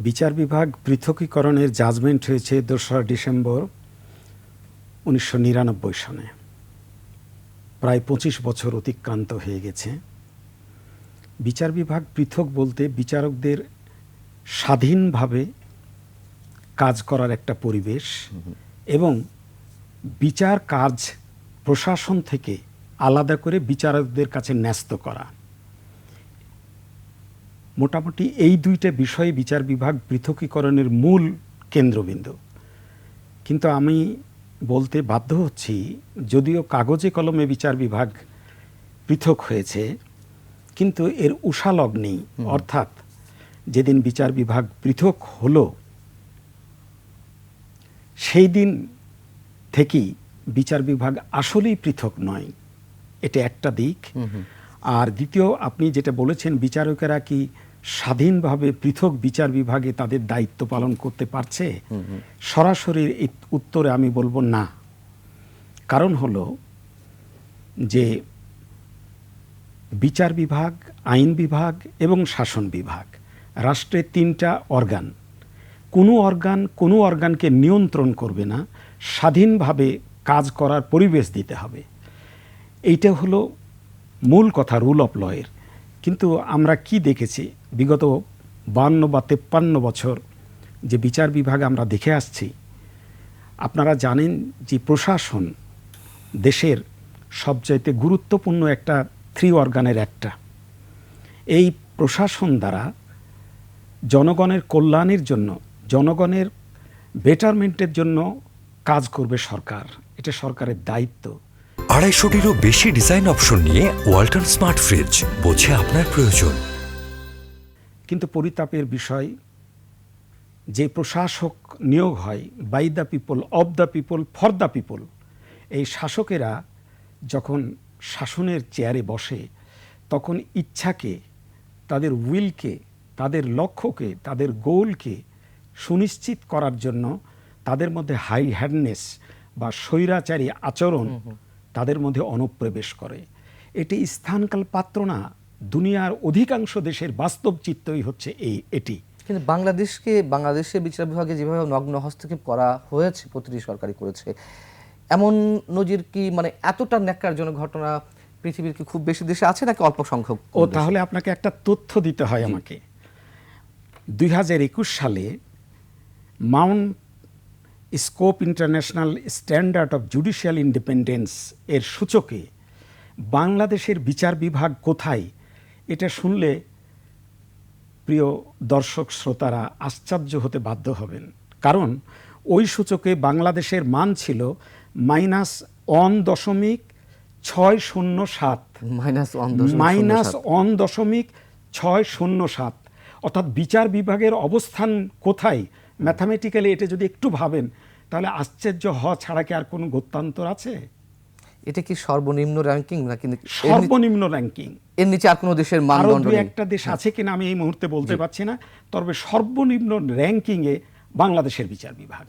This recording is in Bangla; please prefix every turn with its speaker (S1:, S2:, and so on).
S1: বিচার বিভাগ পৃথকীকরণের জাজমেন্ট হয়েছে দোসরা ডিসেম্বর উনিশশো সনে প্রায় পঁচিশ বছর অতিক্রান্ত হয়ে গেছে। বিচার বিভাগ পৃথক বলতে বিচারকদের স্বাধীনভাবে কাজ করার একটা পরিবেশ এবং বিচার কাজ প্রশাসন থেকে আলাদা করে বিচারকদের কাছে ন্যস্ত করা। মোটামুটি এই দুইটা বিষয়ে বিচার বিভাগ পৃথকীকরণের মূল কেন্দ্রবিন্দু। কিন্তু আমি বলতে বাধ্য হচ্ছি যদিও কাগজে কলমে বিচার বিভাগ পৃথক হয়েছে কিন্তু এর উষালগ্নেই অর্থাৎ যেদিন বিচার বিভাগ পৃথক হলো সেই দিন থেকেই বিচার বিভাগ আসলেই পৃথক নয়। এটা একটা দিক। আর দ্বিতীয় আপনি যেটা বলেছেন বিচারকেরা কি স্বাধীনভাবে পৃথক বিচার বিভাগে তাদের দায়িত্ব পালন করতে পারছে? সরাসরি উত্তরে আমি বলব না। কারণ হলো যে বিচার বিভাগ আইন বিভাগ এবং শাসন বিভাগ রাষ্ট্রের তিনটা অর্গান। কোনো অর্গান কোনো অর্গানকে নিয়ন্ত্রণ করবে না। স্বাধীনভাবে কাজ করার পরিবেশ দিতে হবে। এইটা হলো মূল কথা রুল অফ লয়ের কিন্তু আমরা কি দেখেছি? বিগত বান্ন বা তেপ্পান্ন বছর যে বিচার বিভাগ আমরা দেখে আসছি, আপনারা জানেন যে প্রশাসন দেশের সবচাইতে গুরুত্বপূর্ণ একটা থ্রি অর্গানের একটা। এই প্রশাসন দ্বারা জনগণের কল্যাণের জন্য, জনগণের বেটারমেন্টের জন্য কাজ করবে সরকার। এটা সরকারের দায়িত্ব।
S2: আড়াইশোটিরও বেশি ডিজাইন অপশন নিয়ে ওয়ালটন স্মার্ট ফ্রিজ বোঝে আপনার প্রয়োজন।
S1: কিন্তু পরিতাপের বিষয় যে প্রশাসক নিয়োগ হয় by the people of the people for the people এই শাসকেরা যখন শাসনের চেয়ারে বসে তখন ইচ্ছাকে তাদের উইলকে তাদের লক্ষ্যকে তাদের গোলকে সুনিশ্চিত করার জন্য তাদের মধ্যে হাই হ্যান্ডনেস বা স্বৈরাচারী আচরণ তাদের মধ্যে অনুপ্রবেশ করে। এটি স্থানকাল পাত্র না দুনিয়ার অধিকাংশ দেশের বাস্তব চিত্রই হচ্ছে এই এটি।
S3: কিন্তু বাংলাদেশকে বাংলাদেশের বিচার বিভাগে যেভাবে নগ্ন হস্তক্ষেপ করা হয়েছে প্রতিটি সরকারি করেছে এমন নজির কি মানে এতটা ন্যাক্কারজনক ঘটনা পৃথিবীর কি খুব বেশি দেশে আছে নাকি অল্প সংখ্যক
S1: ও তাহলে আপনাকে একটা তথ্য দিতে হয় আমাকে। দুই হাজার একুশ সালে Mount Scopus international standard of judicial independence এর সূচকে বাংলাদেশের বিচার বিভাগ কোথায়? এটা শুনলে প্রিয় দর্শক শ্রোতারা আশ্চর্য হতে বাধ্য হবেন। কারণ ওই সূচকে বাংলাদেশের মান ছিল মাইনাস ওয়ান দশমিক ছয় শূন্য সাত।
S3: মাইনাস ওয়ান
S1: দশমিক ছয় শূন্য সাত। অর্থাৎ বিচার বিভাগের অবস্থান কোথায়? ম্যাথামেটিক্যালি এটা যদি একটু ভাবেন তাহলে আশ্চর্য হ ছাড়া কি আর কোনো গত্যান্তর আছে?
S3: এটা কি সর্বনিম্ন র্যাঙ্কিং নাকি
S1: সর্বনিম্ন র্যাঙ্কিং
S3: এর নিচে আর কোনো দেশের মানদণ্ড নেই।
S1: একটা দেশ আছে কিনা আমি এই মুহূর্তে বলতে পারছি না তবে সর্বনিম্ন র্যাঙ্কিংয়ে বাংলাদেশের বিচার বিভাগ।